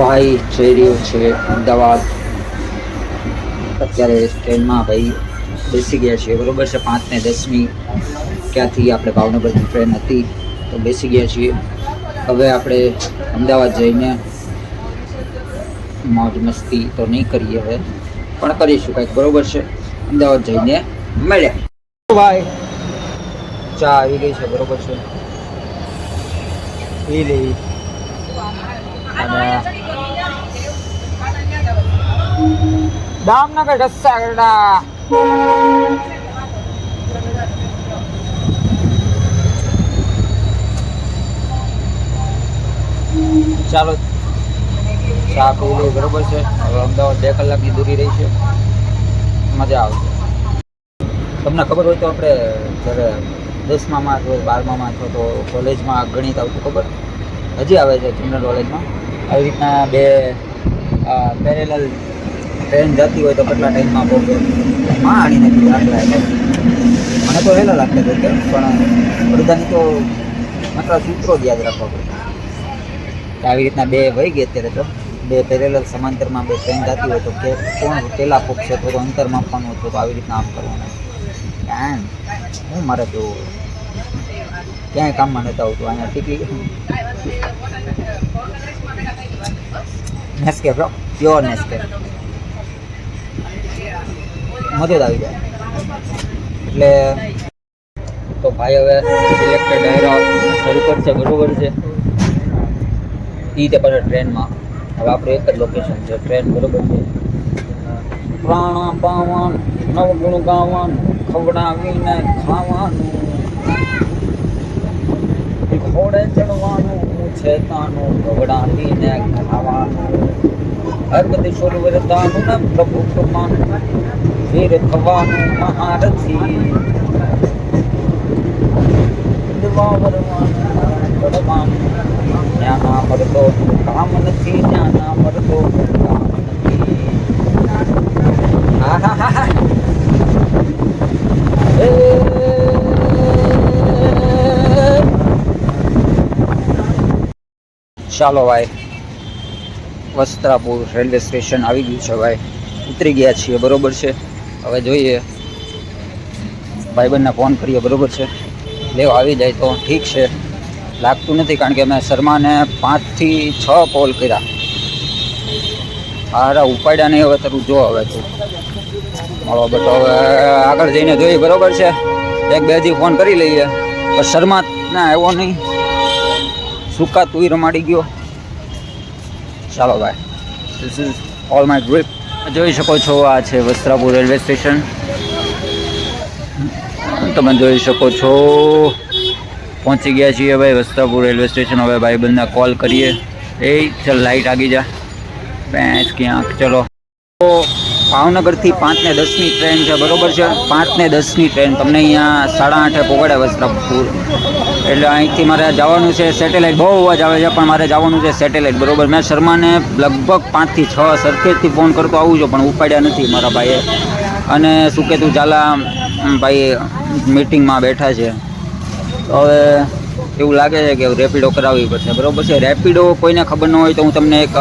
ભાઈ જઈ રહ્યો છે અમદાવાદ. અત્યારે ટ્રેનમાં ભાઈ બેસી ગયા છીએ બરોબર છે? પાંચ ને દસની. ક્યાંથી આપણે ભાવનગરની ટ્રેન હતી તો બેસી ગયા છીએ. હવે આપણે અમદાવાદ જઈને મોજ મસ્તી તો નહીં કરીએ હવે પણ કરીશું કંઈક બરોબર છે? અમદાવાદ જઈને મળ્યા. ભાઈ ચા આવી ગઈ છે બરોબર છે? એ રહી અને દામનગર રસ્તા ગરડા ચાલો, ચા પી બરોબર છે. હવે અમદાવાદ બે કલાકની દૂરી રહી છે. મજા આવશે તમને ખબર હોય તો આપણે જ્યારે દસમામાં અથવા બારમામાં અથવા તો કોલેજમાં ગણિત આવતું ખબર? હજી આવે છે જનરલ કોલેજમાં આવી રીતના બે પેરેલલ ટ્રેન જતી હોય તો કેટલા ટાઈમમાં પહોંચે માં આણીને બી દાખલા એટલે મને તો વહેલા લાગતા હતા કેમ પણ બધાની તો માત્ર સૂત્રો જ યાદ રાખવા પડે. આવી રીતના બે વહી ગઈ અત્યારે તો. બે પેરેલલ સમાંતરમાં બે ટ્રેન જતી હોય તો કે કોણ પહેલાં પહોંચશે તો અંતર માપવાનું હતું તો આવી રીતના આમ કરવાનું. ક્યાં હું મારે તો ક્યાંય કામમાં નહોતું આવતું, અહીંયા ટીકલી નેસ્કે બ્રો પ્યોર નેસ્કે મદદ આવી જાય એટલે તો ભાઈ હવે સિલેક્ટેડ ડાયરા શરૂ કરશે, બરોબર છે. એ તે પાછા ટ્રેનમાં. હવે આપણે એક જ લોકેશન છે, ટ્રેન, બરોબર છે. પ્રાણા પાવન નવગુણ ગાવાનું ખવડાવીને ખાવાનું. ખોડે ચડવાનું છે તાનું ખવડાવીને ખાવાનું. અર્કદેશ્વર વરદાનું પ્રભુ કૃપાન ફેર થવાનું મહારથી. કરવાનું જ્ઞાના મરતો કામ નથી જ્ઞાના ચાલો ભાઈ. વસ્ત્રાપુર રેલવે સ્ટેશન આવી ગયું છે ભાઈ. ઉતરી ગયા છીએ, બરોબર છે? હવે જોઈએ. ભાઈબંધને ફોન કરીએ, બરોબર છે? લેવા આવી જાય તો ઠીક છે. લાગતું નથી કારણ કે મેં શર્માને પાંચથી છ કોલ કર્યા. હારા ઉપાડ્યા નહીં હવે તારું, જો હવે તું. મારો તો હવે આગળ જઈને જોઈએ બરોબર છે? એક બે હજી ફોન કરી લઈએ. પણ શર્મા ના આવ્યો નહીં. સુકા તુંય રમાડી ગયો? ચાલો ભાઈ. This is all my grip જોઈ શકો છો, આ છે વસ્ત્રાપુર રેલવે સ્ટેશન. તમે જોઈ શકો છો, પહોંચી ગયા છીએ ભાઈ વસ્ત્રાપુર રેલવે સ્ટેશન. હવે ભાઈ બંને કોલ કરીએ. એ ચાલ લાઈટ આગી જા. ભેંસ ક્યાંક ચલો. તો ભાવનગરથી પાંચ ને દસની ટ્રેન છે, બરોબર છે? પાંચ ને દસની ટ્રેન તમને અહીંયા સાડા આઠે પોગાડે વસ્ત્રાપુર. એટલે અહીંથી મારે જવાનું છે સેટેલાઇટ બહુ અવાજ આવે છે, પણ મારે જવાનું છે સેટેલાઇટ બરોબર? મેં શર્માને લગભગ પાંચથી છ સરખેજથી ફોન કરતો આવું છું, પણ ઉપાડ્યા નથી મારા ભાઈએ. અને શું ઝાલા ભાઈ મીટિંગમાં બેઠા છે. હવે એવું લાગે છે કે રેપિડો કરાવવી પડશે. બરાબર છે? રેપિડો કોઈને ખબર ન હોય તો હું તમને એક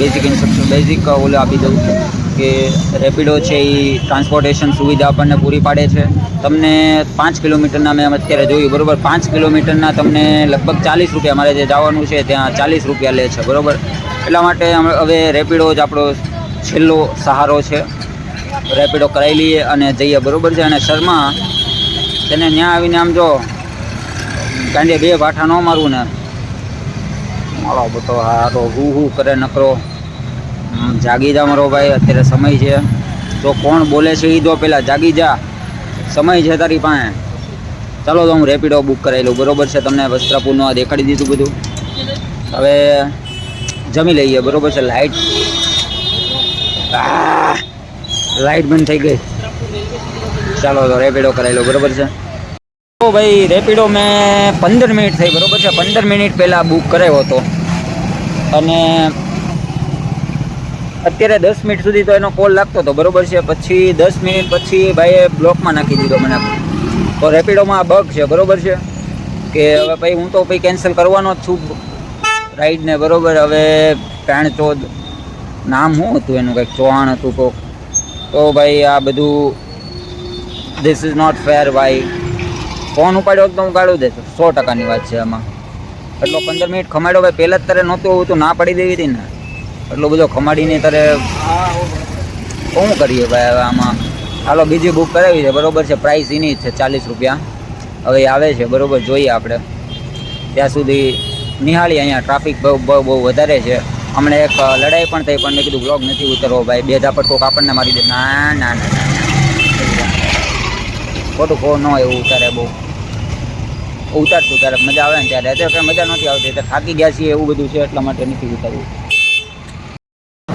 બેઝિક ઇન્સ્ટ્રક્શન બેઝિક ઓલું આપી દઉં છું. કે રેપિડો છે એ ટ્રાન્સપોર્ટેશન સુવિધા આપણને પૂરી પાડે છે. તમને પાંચ કિલોમીટરના મેં અત્યારે જોયું, બરોબર? પાંચ કિલોમીટરના તમને લગભગ ચાલીસ રૂપિયા મારે જે જવાનું છે ત્યાં ચાલીસ રૂપિયા લે છે, બરાબર? એટલા માટે હવે રેપિડો જ આપણો છેલ્લો સહારો છે. રેપિડો કરાવી લઈએ અને જઈએ, બરોબર છે? અને શર્મા, તેને ત્યાં આવીને આમ જો કાંડે બે ભાઠા ન મારું ને. મારો બધો હારો હું હું કરે નકરો. જાગી જા મારો ભાઈ, અત્યારે સમય છે. તો કોણ બોલે છે એ દો પહેલાં જાગી જા સમય છે તારી પાસે. ચાલો તો હું રેપિડો બુક કરાવી લઉં. બરોબર છે? તમને વસ્ત્રાપુરનું આ દેખાડી દીધું બધું. હવે જમી લઈએ. બરોબર છે? લાઇટ લાઇટ બંધ થઈ ગઈ. ચાલો તો રેપિડો કરાવી લો બરોબર છે? તો ભાઈ રેપિડો મેં પંદર મિનિટ થઈ. બરોબર છે? પંદર મિનિટ પહેલાં બુક કરાવ્યો હતો. અને અત્યારે દસ મિનિટ સુધી તો એનો કોલ લાગતો હતો, બરોબર છે? પછી દસ મિનિટ પછી ભાઈએ બ્લોકમાં નાખી દીધો મને. તો રેપિડોમાં આ બગ છે, બરોબર છે? કે હવે ભાઈ હું તો ભાઈ કેન્સલ કરવાનો જ છું. રાઈડને બરોબર, હવે પેણ ચોદ નામ શું હતું એનું કંઈક? ચૌહાણ હતું કોક. તો ભાઈ આ બધું ધીસ ઇઝ નોટ ફેર ભાઈ. ફોન ઉપાડ્યો તો હું કાઢું દેતો. સો ટકાની વાત છે આમાં. એટલો પંદર મિનિટ ખમાડ્યો, ભાઈ. પહેલાં જ તારે નહોતું એવું તો ના પડી દેવી હતી ને. એટલો બધો ખમાડીને તારે શું કરીએ ભાઈ હવે આમાં? હાલો, બીજી બુક કરાવી છે. બરોબર છે. પ્રાઇસ એની છે ચાલીસ રૂપિયા. હવે આવે છે. બરોબર, જોઈએ આપણે. ત્યાં સુધી નિહાળી અહીંયા. ટ્રાફિક બહુ બહુ બહુ વધારે છે. હમણાં એક લડાઈ પણ થઈ, પણ મેં કીધું બ્લોગ નથી ઉતરવો ભાઈ. બે ઝાપટ કોક આપણને મારી દે. ના ના ના. ખોટું ખો ન એવું ઉતારે બહુ. ઉતારશું ત્યારે. મજા આવે ને ત્યારે. અત્યારે મજા નથી આવતી. એટલે થાકી ગયા છીએ એવું બધું છે એટલા માટે નથી ઉતારવું.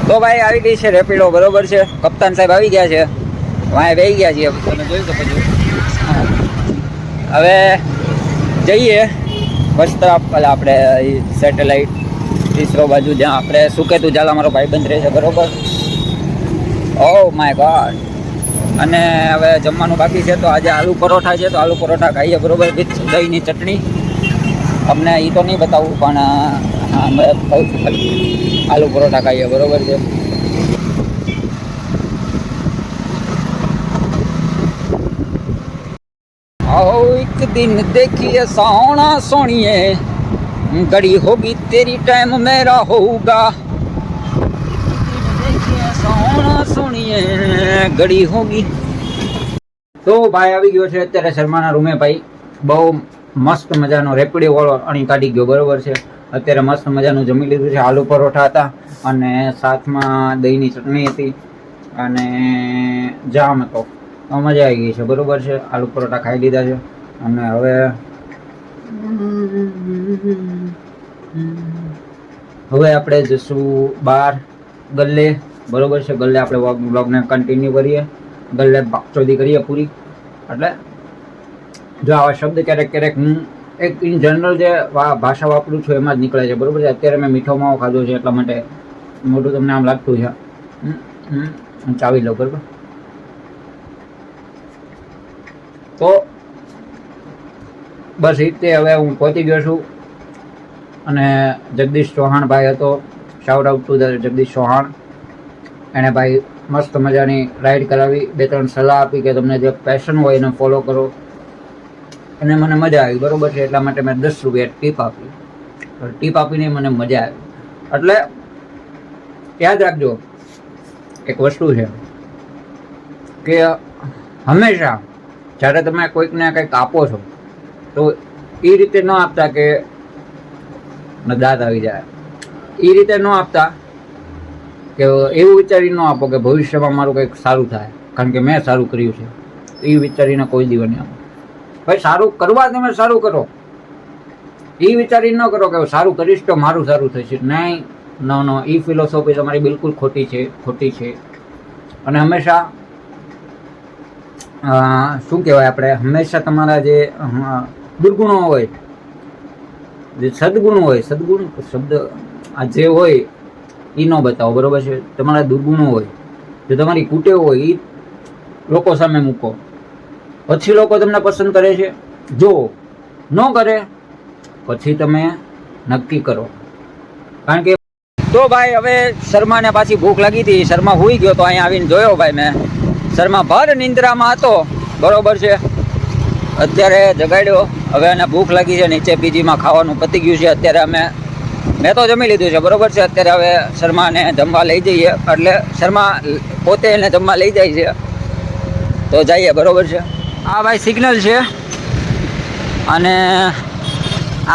તો ભાઈ આવી ગઈ છે રેપિડો બરોબર છે? કપ્તાન સાહેબ આવી ગયા છે. વાંય વહી ગયા છીએ તમે જોઈ શકો છો. હવે જઈએ. વસ્ત્રા પેલા આપણે સેટેલાઇટ ઈસરો બાજુ જ્યાં આપણે સુકેતુ ઝાલા મારો ભાઈબંધ રહે છે બરોબર? ઓ માય ગોડ અને હવે જમવાનું બાકી છે તો આજે આલુ પરોઠા છે તો આલુ પરોઠા ખાઈએ બરોબર? વિથ દહીંની ચટણી. તમને એ તો નહીં બતાવું પણ આલુ પરોઠા ખાઈએ, બરોબર છે? દિન દેખીએ સોણા સોણીએ. ઘડી હોગી તેરી ટાઈમ મેરા હોગા સોણા સોણીએ, ઘડી હોગી. તો ભાઈ આવી ગયો છે અત્યારે શર્માના રૂમે, ભાઈ. બહુ મસ્ત મજાનો રેપિડો વાળો અણી કાઢી ગયો, બરોબર છે? અત્યારે મસ્ત મજાનું જમી લીધું છે, આલુ પરોઠા હતા અને સાથમાં દહીંની ચટણી હતી અને જામ હતો. તો મજા આવી ગઈ છે, બરોબર છે? આલુ પરોઠા ખાઈ લીધા છે અને હવે હવે આપણે જઈશું બહાર ગલ્લે, બરોબર છે? ગલ્લે આપણે બ્લોગને કન્ટિન્યુ કરીએ. ગલ્લે ચોધી કરીએ પૂરી. એટલે જો આવા શબ્દ ક્યારેક ક્યારેક હું એક ઇન જનરલ જે ભાષા વાપરું છું એમાં જ નીકળે છે, બરાબર છે? અત્યારે મેં મીઠો માવો ખાધો છે એટલા માટે મોટું તમને આમ લાગતું છે. ચાવી લઉં, બરાબર? તો બસ રીતે હવે હું પહોંચી ગયો છું. અને જગદીશ ચૌહાણ ભાઈ હતો. Shout out to the Jagdish Chauhan. એણે ભાઈ મસ્ત મજાની રાઈડ કરાવી. બે ત્રણ સલાહ આપી કે તમને જે પેશન હોય એને ફોલો કરો. અને મને મજા આવી, બરોબર છે? એટલા માટે મેં દસ રૂપિયા ટીપ આપી. ટીપ આપીને મને મજા આવી. એટલે યાદ રાખજો, એક વસ્તુ છે કે હંમેશા જ્યારે તમે કોઈકને કંઈક આપો છો, તો એ રીતે ન આપતા કે દાંત આવી જાય. એ રીતે ન આપતા કે એવું વિચારી ન આપો કે ભવિષ્યમાં મારું કંઈક સારું થાય. કારણ કે મેં સારું કર્યું છે. એ વિચારીને કોઈ દિવસ નહીં આપો. ભાઈ, સારું કરવા તમે સારું કરો. એ વિચારી ન કરો કે સારું કરીશ તો મારું સારું થશે. નહીં ન નો એ ફિલોસોફી તમારી બિલકુલ ખોટી છે ખોટી છે. અને હંમેશા શું કહેવાય આપણે? હંમેશા તમારા જે દુર્ગુણો હોય, જે સદગુણ હોય, સદગુણ, શબ્દ, આ જે હોય એ ન બતાવો, બરોબર છે? તમારા દુર્ગુણો હોય, જો તમારી કુટેવ હોય એ લોકો સામે મૂકો. પછી લોકો તમને પસંદ કરે છે? જો ન કરે, પછી તમે નક્કી કરો. કારણ કે તો ભાઈ હવે શર્માને પાછી ભૂખ લાગી હતી. શર્મા હોઈ ગયો તો અહીંયા આવીને જોયો ભાઈ મેં. શર્મા ભર નિંદ્રામાં હતો. બરોબર છે. અત્યારે જગાડ્યો. હવે એને ભૂખ લાગી છે. નીચે પીજીમાં ખાવાનું પતી ગયું છે. અત્યારે અમે, મેં તો જમી લીધું છે. બરોબર છે. અત્યારે હવે શર્માને જમવા લઈ જઈએ. એટલે શર્મા પોતે એને જમવા લઈ જાય છે. તો જઈએ. બરોબર છે. આ ભાઈ સિગ્નલ છે. અને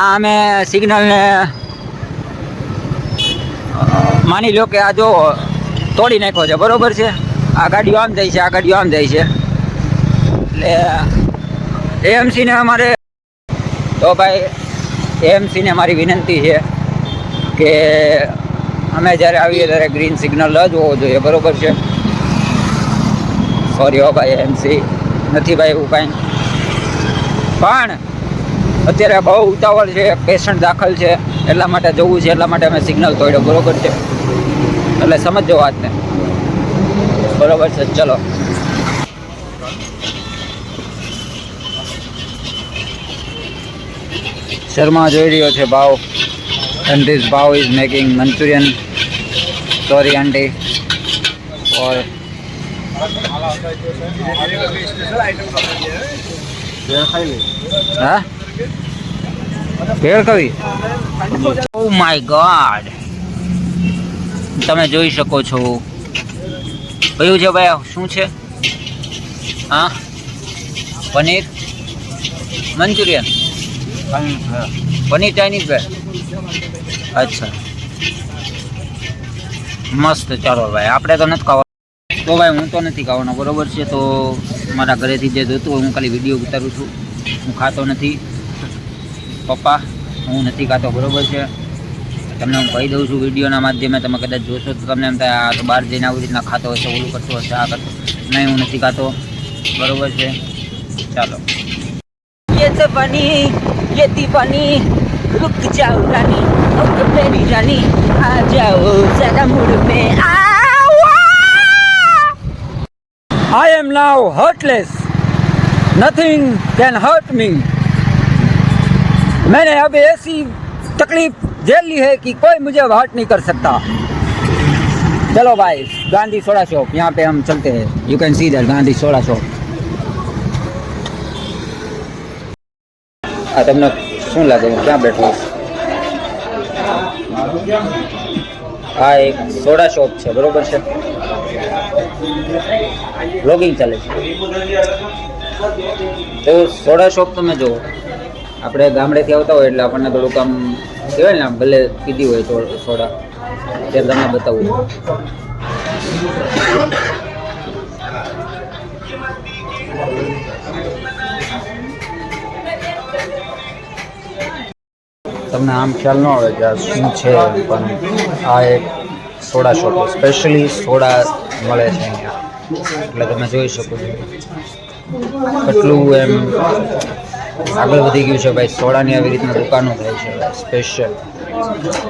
આ અમે સિગ્નલને માની લો કે આ જો તોડી નાખ્યો છે, બરોબર છે? આ ગાડીઓ આમ જાય છે, આ ગાડીઓ આમ જાય છે. એટલે એએમસીને અમારે, તો ભાઈ એએમસીને મારી વિનંતી છે કે અમે જ્યારે આવીએ ત્યારે ગ્રીન સિગ્નલ જ હોવો જોઈએ, બરોબર છે? સોરી હો ભાઈ એમસી નથી ભાઈ એવું કાંઈ. પણ અત્યારે બહુ ઉતાવળ છે, પેશન્ટ દાખલ છે, એટલા માટે જવું છે, એટલા માટે અમે સિગ્નલ તોડ્યો, બરોબર છે? એટલે સમજો વાતને. બરોબર છે, ચલો. શર્મા જોઈ રહ્યો છે Bhav. And this Bhav is making Manchurian sorry aunty or god તમે જોઈ શકો છો. કયું છે ભાઈ? શું છે? હા? પનીર? મંચુરિયન? પનીર ચાઇનીઝ ભાઈ અચ્છા. મસ્ત. ચાલો ભાઈ, આપણે તો નથી ખાવા. તો ભાઈ હું તો નથી ખાવાનો બરોબર છે તો મારા ઘરેથી જે જોતું હોય હું ખાલી વિડીયો ઉતારું છું હું ખાતો નથી પપ્પા હું નથી ખાતો બરોબર છે તમને હું કહી દઉં છું વિડીયોના માધ્યમે તમે કદાચ જોશો તો તમને એમ થાય આ તો બહાર જઈને આવી રીતના ખાતો હશે ઓલું કરતો હશે આ કરતો નહીં હું નથી ખાતો બરોબર છે ચાલો ये तो बनी ये दीवानी रुक जाओ रानी अब मेरी रानी आ जाओ जरा मूड में I now hurtless. Nothing can hurt me. मैंने अब ऐसी तकलीफ झेल ली है कि कोई मुझे हर्ट नहीं कर सकता चलो भाई गांधी सोडा शॉप यहाँ पे हम चलते हैं you can see that Gandhi soda shop આ તમને શું લાગે હું ક્યાં બેઠો છું આ એક સોડા શોપ છે બરોબર છે બ્લોગિંગ ચાલે છે. તો સોડા શોપ તમે જુઓ. આપણે ગામડેથી આવતા હોય એટલે આપણને થોડુંક આમ કહેવાય ને ભલે પીધી હોય સોડા. ત્યારે તમને બતાવું. તમને આમ ખ્યાલ ન આવે કે આ શું છે, પણ આ એક સોડા શોપ સ્પેશિયલી સોડા મળે છે અહીંયા. એટલે તમે જોઈ શકો છો. કેટલું એમ આગળ વધી ગયું છે ભાઈ. સોડાની આવી રીતના દુકાનો થાય છે. સ્પેશિયલ.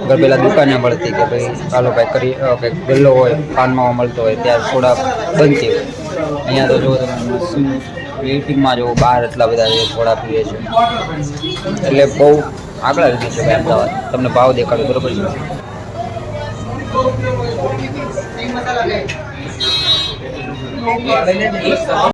અગર પહેલાં દુકાને મળતી કે ભાઈ, ચાલો ભાઈ કરી કંઈક ગલ્લો હોય, પાનમાં મળતો હોય, ત્યારે સોડા બનતી હોય. અહીંયા તો જો તમે વેઇટિંગમાં જો બહાર એટલા બધા સોડા પીએ છે. એટલે બહુ આગળ આવી ગયું છે ભાઈ અમદાવાદ. તમને ભાવ દેખાડો, બરોબર છે? Well they didn't.